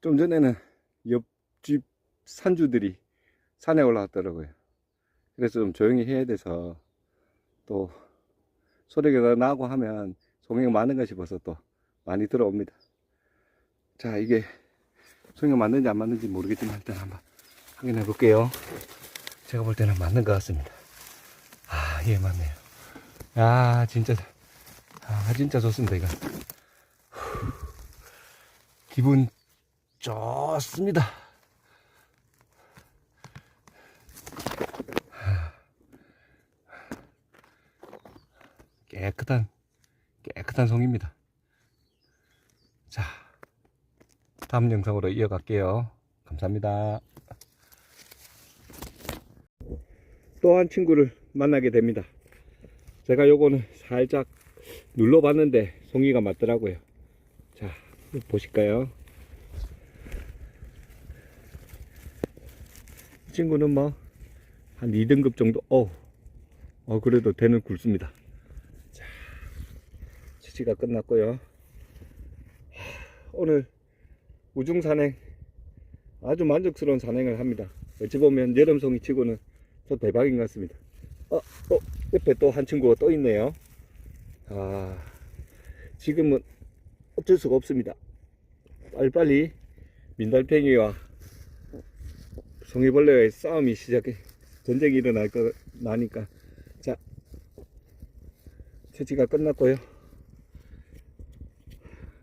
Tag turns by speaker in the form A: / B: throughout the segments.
A: 좀 전에는 옆집 산주들이 산에 올라왔더라고요. 그래서 좀 조용히 해야 돼서 또 소리가 나고 하면 송이가 많은가 싶어서 또 많이 들어옵니다. 자, 이게 송이가 맞는지 안 맞는지 모르겠지만 일단 한번 확인해 볼게요. 제가 볼 때는 맞는 것 같습니다. 아, 예, 맞네요. 아, 진짜, 아, 진짜 좋습니다, 이거. 후, 기분 좋습니다. 깨끗한, 깨끗한 송입니다. 자, 다음 영상으로 이어갈게요. 감사합니다. 또 한 친구를 만나게 됩니다. 제가 요거는 살짝 눌러봤는데 송이가 맞더라고요. 자, 보실까요? 친구는 뭐, 한 2등급 정도, 어, 어, 그래도 대는 굵습니다. 자, 채취가 끝났고요. 하, 오늘 우중 산행, 아주 만족스러운 산행을 합니다. 어찌 보면 여름송이 치고는 저 대박인 것 같습니다. 어, 어, 옆에 또 한 친구가 또 있네요. 아, 지금은 어쩔 수가 없습니다. 빨리빨리 민달팽이와 송이벌레와의 싸움이 시작해, 전쟁이 일어날 거, 나니까. 자, 채취가 끝났고요.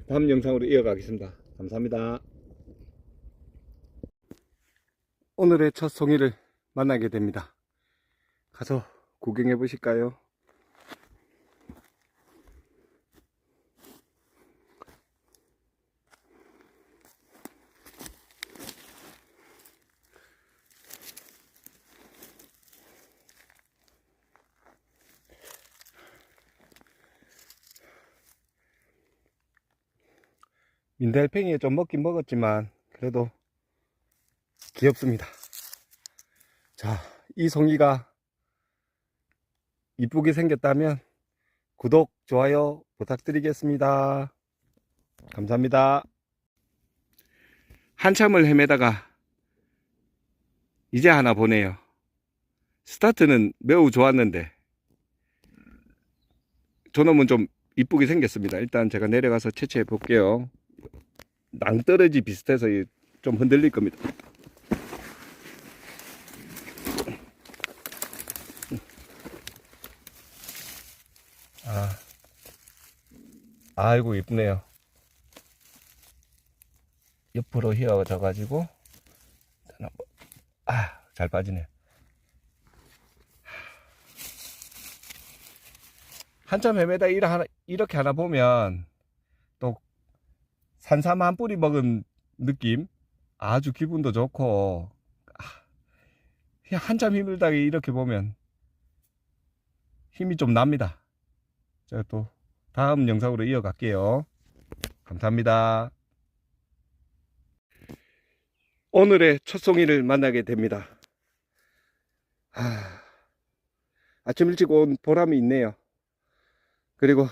A: 다음 영상으로 이어가겠습니다. 감사합니다. 오늘의 첫 송이를 만나게 됩니다. 가서 구경해 보실까요? 민달팽이에 좀 먹긴 먹었지만 그래도 귀엽습니다. 자, 이 송이가 이쁘게 생겼다면 구독, 좋아요 부탁드리겠습니다. 감사합니다. 한참을 헤매다가 이제 하나 보네요. 스타트는 매우 좋았는데 저놈은 좀 이쁘게 생겼습니다. 일단 제가 내려가서 채취해 볼게요. 낭떠러지 비슷해서 좀 흔들릴 겁니다. 아, 아이고 이쁘네요. 옆으로 휘어져 가지고 아, 잘 빠지네. 한참 헤매다 이렇게 하나, 보면 또 산삼 한 뿌리 먹은 느낌 아주 기분도 좋고 아, 한참 힘들다가 이렇게 보면 힘이 좀 납니다. 제가 또 다음 영상으로 이어갈게요. 감사합니다. 오늘의 첫 송이를 만나게 됩니다. 아, 아침 일찍 온 보람이 있네요. 그리고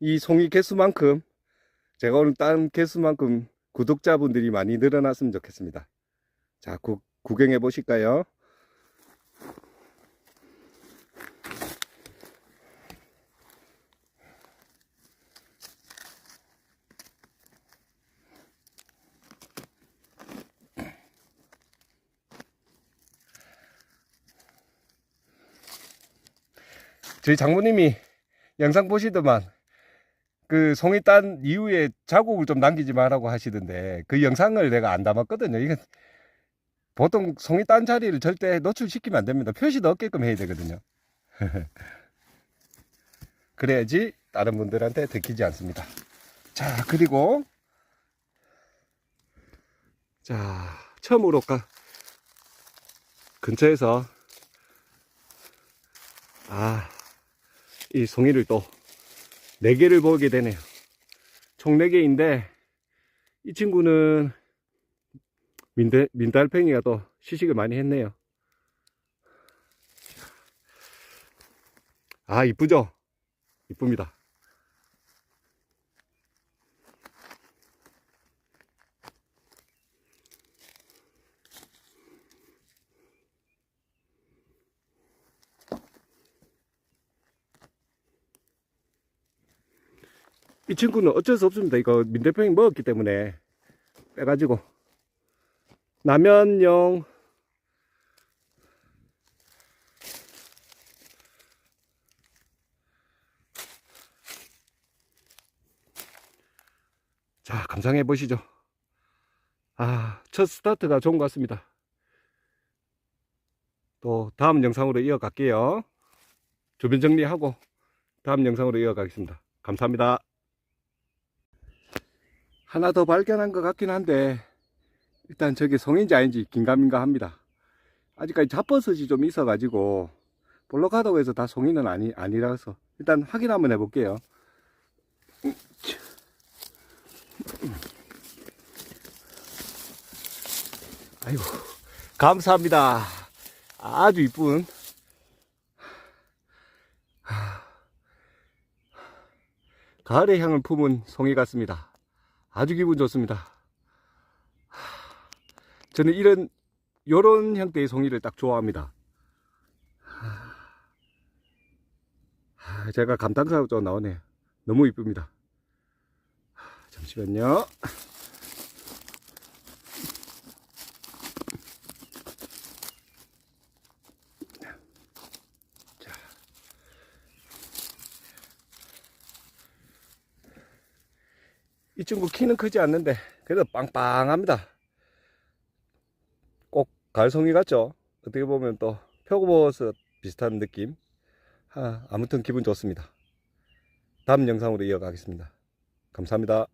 A: 이 송이 개수만큼 제가 오늘 딴 개수만큼 구독자분들이 많이 늘어났으면 좋겠습니다. 자, 구, 구경해 보실까요? 저희 장모님이 영상 보시더만 그 송이 딴 이후에 자국을 좀 남기지 말라고 하시던데 그 영상을 내가 안 담았거든요. 이건 보통 송이 딴 자리를 절대 노출시키면 안 됩니다. 표시도 없게끔 해야 되거든요. 그래야지 다른 분들한테 들키지 않습니다. 자, 그리고 자, 처음으로 가 근처에서 아, 이 송이를 또 4개를 보게 되네요. 총 4개인데, 이 친구는 민달, 민달팽이가 또 시식을 많이 했네요. 아, 이쁘죠? 이쁩니다. 이 친구는 어쩔 수 없습니다. 이거 민대평이 먹었기 때문에 빼가지고 남현용 자 감상해 보시죠. 아, 첫 스타트가 좋은 것 같습니다. 또 다음 영상으로 이어갈게요. 주변 정리하고 다음 영상으로 이어가겠습니다. 감사합니다. 하나 더 발견한 것 같긴 한데 일단 저게 송인지 아닌지 긴가민가 합니다. 아직까지 잡버섯이 좀 있어 가지고 볼록하다고 해서 다 송이는 아니, 아니라서 일단 확인 한번 해 볼게요. 아이고 감사합니다. 아주 이쁜 가을의 향을 품은 송이 같습니다. 아주 기분 좋습니다. 저는 이런 요런 형태의 송이를 딱 좋아합니다. 아, 제가 감탄사가 좀 나오네요. 너무 이쁩니다. 잠시만요. 이 친구 키는 크지 않는데 그래도 빵빵합니다. 꼭 갈송이 같죠? 어떻게 보면 또 표고버섯 비슷한 느낌. 아, 아무튼 기분 좋습니다. 다음 영상으로 이어가겠습니다. 감사합니다.